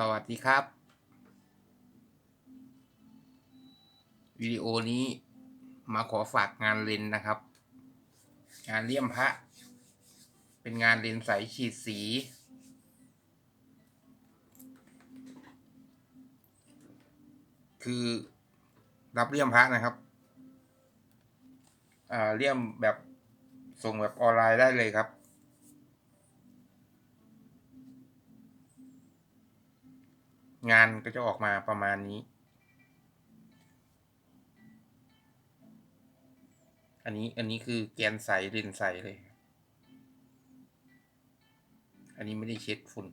สวัสดีครับ วิดีโอนี้มาขอฝากงานเลนนะครับ งานเลี่ยมพระ เป็นงานเลนใสฉีดสี คือรับเลี่ยมพระนะครับอ่าเลี่ยมแบบส่งแบบออนไลน์ได้เลยครับ งานก็จะออกมาประมาณนี้ อันนี้อันนี้คือแกนใสเลนใสเลย อันนี้ไม่ได้เช็ดฝุ่น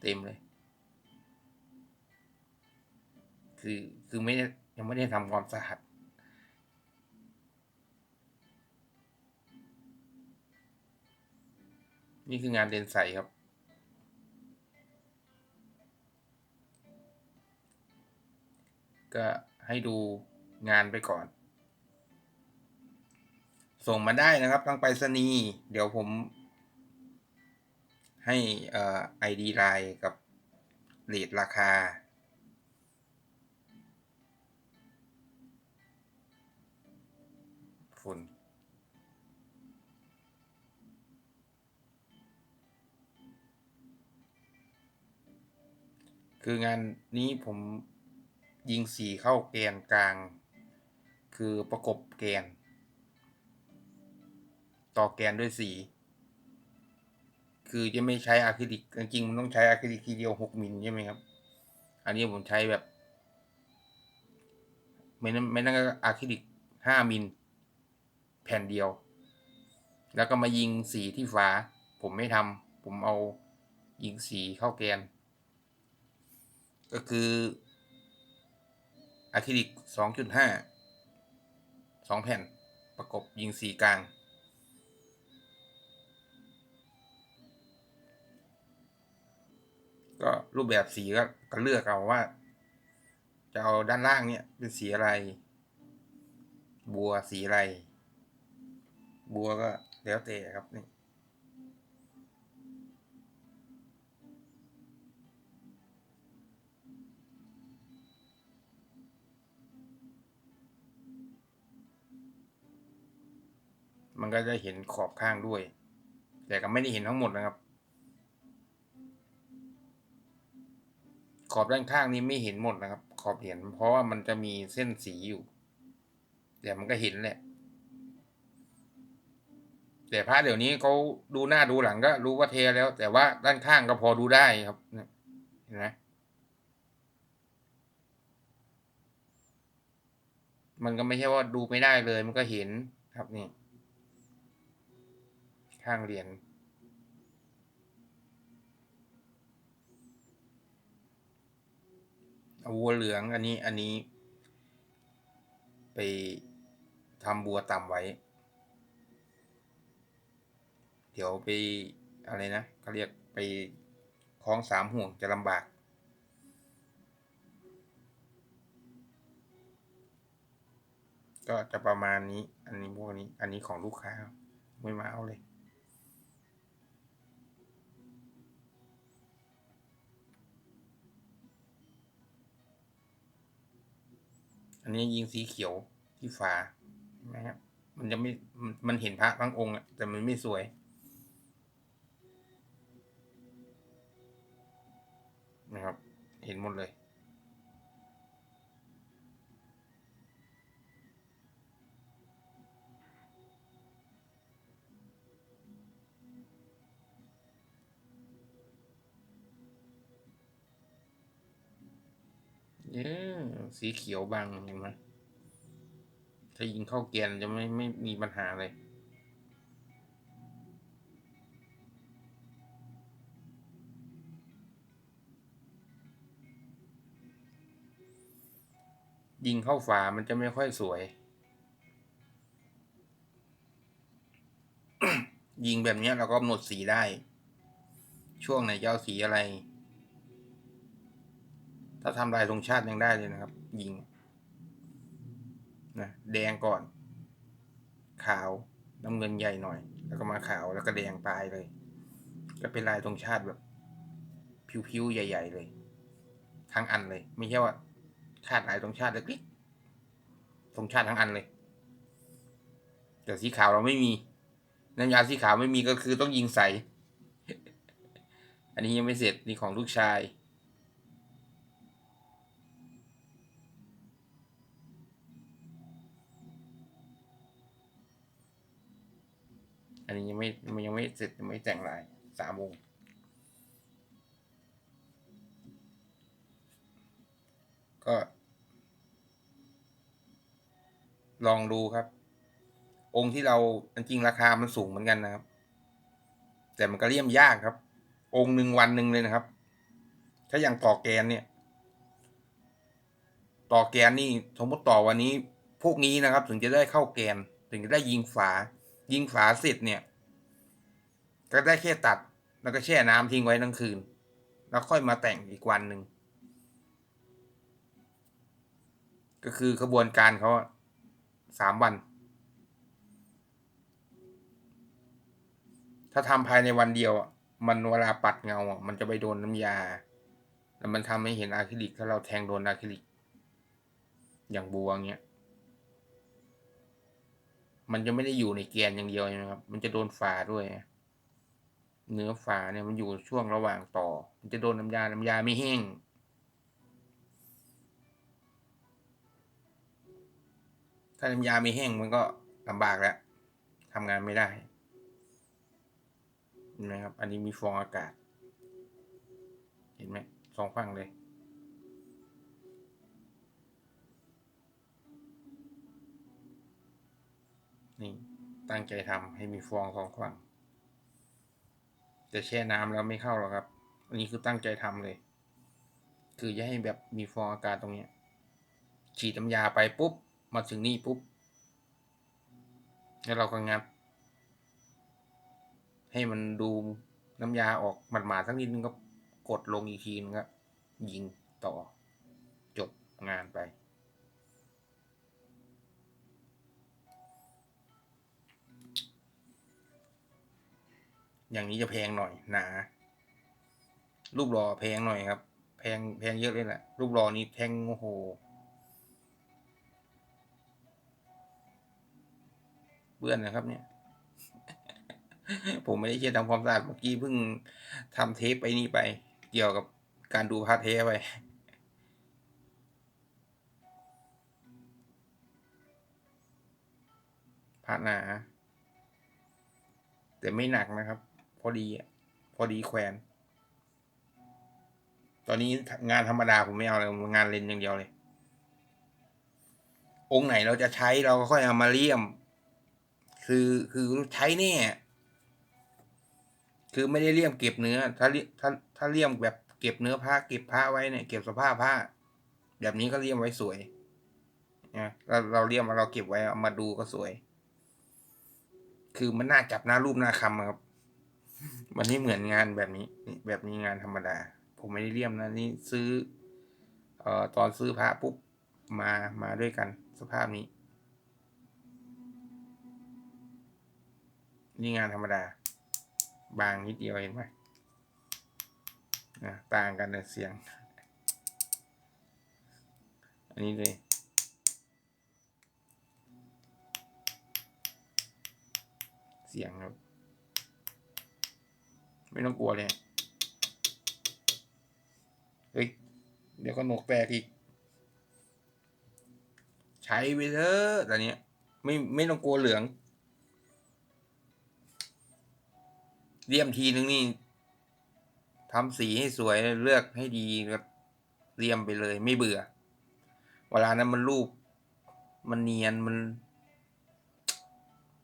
เต็มเลย คือคือไม่ได้ยังไม่ได้ทำความสะอาดนี่คืองานเลนใสครับ ก็ให้ดูงานไปก่อน ส่งมาได้นะครับทางไปรษณีย์เดี๋ยวผม ให้เอ่อ ID ไลน์กับเรทราคา ฝุ่นคืองานนี้ผม ยิงสีเข้าแกนกลาง คือประกบแกน ต่อแกนด้วยสีคือจะไม่ใช้อะคริลิกจริงๆมันต้องใช้อะคริลิกทีเดียวหกมิลใช่ไหมครับ อันนี้ผมใช้แบบไม่นั่นไม่นั่นก็อะคริลิกห้ามิลแผ่นเดียว แล้วก็มายิงสีที่ฝา ผมไม่ทำผมเอายิงสีเข้าแกน ก็คือ อะคริลิกสองจุดห้าสองแผ่นประกบยิงสีกลาง ก็รูปแบบสีก็ก็เลือกเอาว่า จะเอาด้านล่างเนี่ยเป็นสีอะไร บัวสีอะไร บัวก็แล้วแต่ครับนี่ มันก็จะเห็นขอบข้างด้วย แต่ก็ไม่ได้เห็นทั้งหมดนะครับ ขอบด้านข้างนี้ไม่เห็นหมดนะครับ ขอบเห็นเพราะว่ามันจะมีเส้นสีอยู่ แต่มันก็เห็นแหละ แต่พระเดี๋ยวนี้เขาดูหน้าดูหลังก็รู้ว่าเทแล้ว แต่ว่าด้านข้างก็พอดูได้ครับเนี่ยเห็นไหมมันก็ไม่ใช่ว่าดูไม่ได้เลย มันก็เห็นครับนี่ ข้างเรียญเอาวัวเหลืองอันนี้อันนี้ ไปทำบัวต่ำไว้ เดี๋ยวไปอะไรนะเขาเรียกไปคล้องสามห่วงจะลำบากก็จะประมาณนี้ อันนี้พวกนี้ อันนี้ของลูกค้า ไม่มาเอาเลย อันนี้ยิงสีเขียวที่ฝานะครับ มันจะไม่ มันเห็นพระทั้งองค์แต่มันไม่สวย นะครับ เห็นหมดเลย เย้สีเขียวบางเห็นไหมถ้ายิงเข้าเกียนจะไม่ไม่มีปัญหาเลยยิงเข้าฝามันจะไม่ค่อยสวย ยิงแบบนี้เราก็กำหนดสีได้ ช่วงไหนจะเอาสีอะไร ถ้าทำลายธงชาติยังได้เลยนะครับ ยิงนะแดงก่อน ขาวน้ำเงินใหญ่หน่อย แล้วก็มาขาวแล้วก็แดงปลายเลย ก็เป็นลายธงชาติแบบ ผิวๆใหญ่ ๆ เลยทั้งอันเลย ไม่ใช่ว่าชาติลายธงชาติเล็กๆธงชาติทั้งอันเลย แต่สีขาวเราไม่มี น้ำยาสีขาวไม่มีก็คือต้องยิงใส่ อันนี้ยังไม่เสร็จนี่ของลูกชาย อันนี้ยังไม่มันยังไม่เสร็จยังไม่แต่งลายสามวงก็ ลองดูครับ องค์ที่เราจริงราคามันสูงเหมือนกันนะครับ แต่มันก็เลี่ยมยากครับ องค์หนึ่งวันหนึ่งเลยนะครับ ถ้าอย่างต่อแกนเนี่ย ต่อแกนนี่สมมติต่อวันนี้ พวกนี้นะครับ ถึงจะได้เข้าแกน ถึงจะได้ยิงฝา ยิงฝาเสร็จเนี่ย ก็ได้แค่ตัด แล้วก็แช่น้ำทิ้งไว้ทั้งคืน แล้วค่อยมาแต่งอีกวันหนึ่ง ก็คือกระบวนการเขาสามวัน ถ้าทำภายในวันเดียว มันเวลาปัดเงาอะมันจะไปโดนน้ำยา แล้วมันทำให้เห็นอะคริลิกถ้าเราแทงโดนอะคริลิก อย่างบัวเงี้ย มันจะไม่ได้อยู่ในแกนอย่างเดียวใช่ไหมครับ มันจะโดนฝาด้วย เนื้อฝาเนี่ยมันอยู่ช่วงระหว่างต่อ มันจะโดนน้ำยา น้ำยาไม่แห้ง ถ้าน้ำยาไม่แห้งมันก็ลำบากแล้วทำงานไม่ได้เห็นไหมครับ อันนี้มีฟองอากาศ เห็นไหมสองฝั่งเลย นี่ตั้งใจทำให้มีฟองสองฝั่งจะแช่น้ำแล้วไม่เข้าหรอกครับ อันนี้คือตั้งใจทำเลย คือจะให้แบบมีฟองอากาศตรงเนี้ยฉีดน้ำยาไปปุ๊บ มาถึงนี่ปุ๊บ แล้วเราก็งัด ให้มันดูน้ำยาออกหมาดๆสักนิดนึงก็กดลงอีกทีนึงก็ยิงต่อ จบงานไป อย่างนี้จะแพงหน่อยหนารูปรอแพงหน่อยครับ แพงแพงเยอะเลยแหละรูปรอนี้แพงโอ้โหเบื่อนนะครับเนี่ย ผมไม่ได้เช็ดทำความสะอาดเมื่อกี้เพิ่งทำเทปไปนี่ไป เกี่ยวกับการดูพาเทปไปพาหนา แต่ไม่หนักนะครับ อดีอะพอดีแขวนตอนนี้งานธรรมดาผมไม่เอาเลยงานเลนอย่างเดียวเลย องค์ไหนเราจะใช้เราก็ค่อยเอามาเลี่ยม คือคือใช้แน่คือไม่ได้เลี่ยมเก็บเนื้อ ถ้าถ้าถ้าเลี่ยมแบบเก็บเนื้อผ้าเก็บผ้าไว้เนี่ยเก็บสภาพผ้า แบบนี้ก็เลี่ยมไว้สวยนะเราเราเลี่ยมเราเก็บไว้เอามาดูก็สวย คือมันน่าจับหน้ารูปหน้าคำครับ มันไม่เหมือนงานแบบนี้แบบนี้งานธรรมดา ผมไม่ได้เลี่ยมนะนี่ซื้อเอ่อตอนซื้อพระปุ๊บมามาด้วยกันสภาพนี้ นี่งานธรรมดา บางนิดเดียวเห็นไหมนะต่างกันแต่เสียง อันนี้เลยเสียงครับ ไม่ต้องกลัวเลยเฮ้ยเดี๋ยวก็หนวกแตกอีก ใช้ไปเถอะแต่เนี้ยไม่ไม่ต้องกลัวเหลืองเลี่ยมทีนึงนี่ทำสีให้สวยเลือกให้ดีก็เลี่ยมไปเลยไม่เบื่อ เวลานั้นมันรูป มันเนียนมัน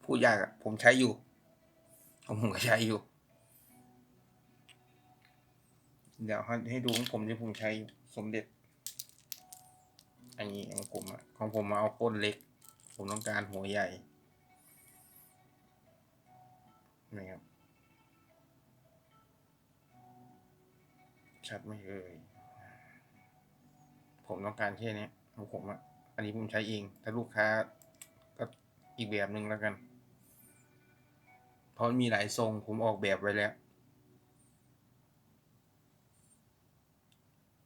พูดยากอะผมใช้อยู่ ผมก็ใช้อยู่ เดี๋ยวให้ดูของผมที่ผมใช้สมเด็จ อันนี้ของผมอะของผมมาเอาก้นเล็ก ผมต้องการหัวใหญ่นี่ครับ ชัดไหมเอ่ยผมต้องการแค่นี้ของผมอะอันนี้ผมใช้เองถ้าลูกค้าก็อีกแบบหนึ่งแล้วกัน เพราะมีหลายทรงผมออกแบบไว้แล้ว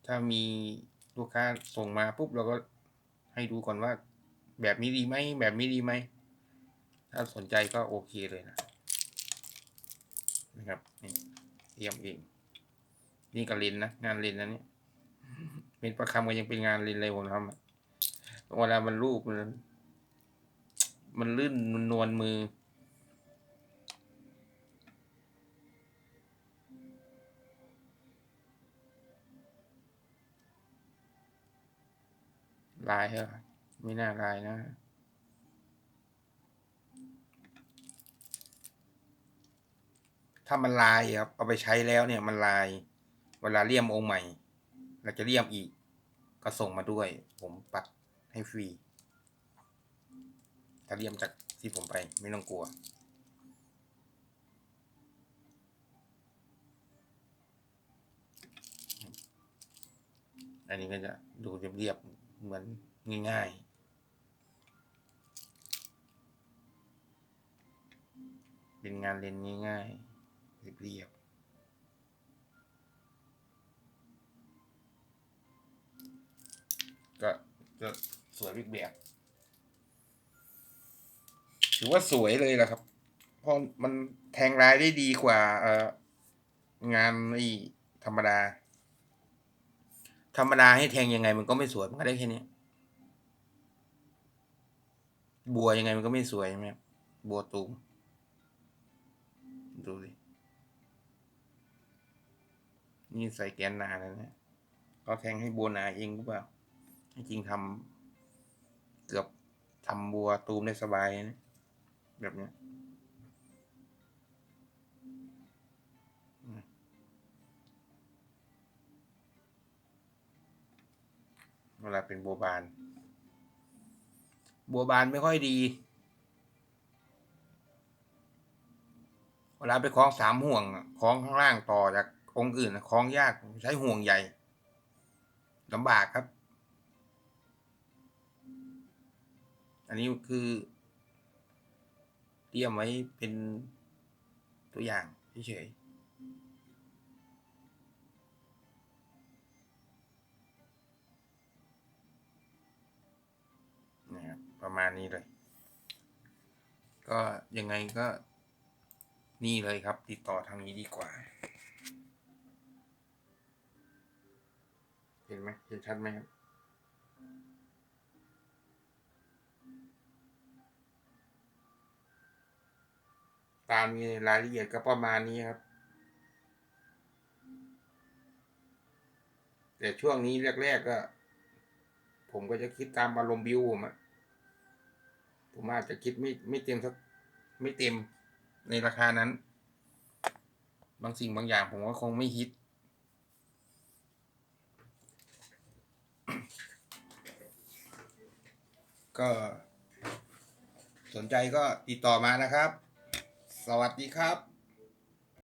ถ้ามีลูกค้าส่งมาปุ๊บเราก็ให้ดูก่อนว่า แบบนี้ดีไหมแบบนี้ดีไหม ถ้าสนใจก็โอเคเลยนะนะครับนี่เตรียมเอง นี่ก็เลนนะงานเลนนะเนี่ยเป็นประคำก็ยังเป็นงานเลนเลยผมทำเวลามันรูปมันมันลื่นมันนวลมือ ลายเหรอไม่น่าลายนะ ถ้ามันลายครับ เอาไปใช้แล้วเนี่ยมันลาย เวลาเลี่ยมองค์ใหม่ เราจะเลี่ยมอีก ก็ส่งมาด้วย ผมปัดให้ฟรีถ้าเลี่ยมจากที่ผมไปไม่ต้องกลัวอันนี้ก็จะดูเรียบๆ เหมือนง่ายๆ เป็นงานเลนง่ายๆ เรียบๆ ก็จะสวยอีกแบบถือว่าสวยเลยแหละครับ เพราะมันแทงลายได้ดีกว่าเอองานไอ้ธรรมดา ธรรมดาให้แทงยังไงมันก็ไม่สวยมันก็ได้แค่นี้บัวยังไงมันก็ไม่สวยใช่ไหมบัวตูมดูสินี่ใส่แกนนาแล้วนี่ยเขาแทงให้บัวนาเองหรือเปล่าจริงๆทำเกือบทำบัวตูมได้สบายนะแบบเนี้ย เวลาเป็นบัวบาน บัวบานไม่ค่อยดี เวลาไปคล้องสามห่วงคล้องข้างล่างต่อจากองค์อื่นคล้องยากใช้ห่วงใหญ่ลำบากครับ อันนี้คือเตรียมไว้เป็นตัวอย่างเฉยๆ ประมาณนี้เลย ก็ยังไงก็นี่เลยครับ ติดต่อทางนี้ดีกว่า เห็นไหมเห็นชัดไหมครับตามมีรายละเอียดก็ประมาณนี้ครับ แต่ช่วงนี้แรก ๆ ก็ ผมก็จะคิดตามอารมณ์บิวผมอะ ผมอาจจะคิดไม่ไม่เต็มสักไม่เต็มในราคานั้น บางสิ่งบางอย่างผมก็คงไม่ฮิต ก็สนใจก็ติดต่อมานะครับ สวัสดีครับ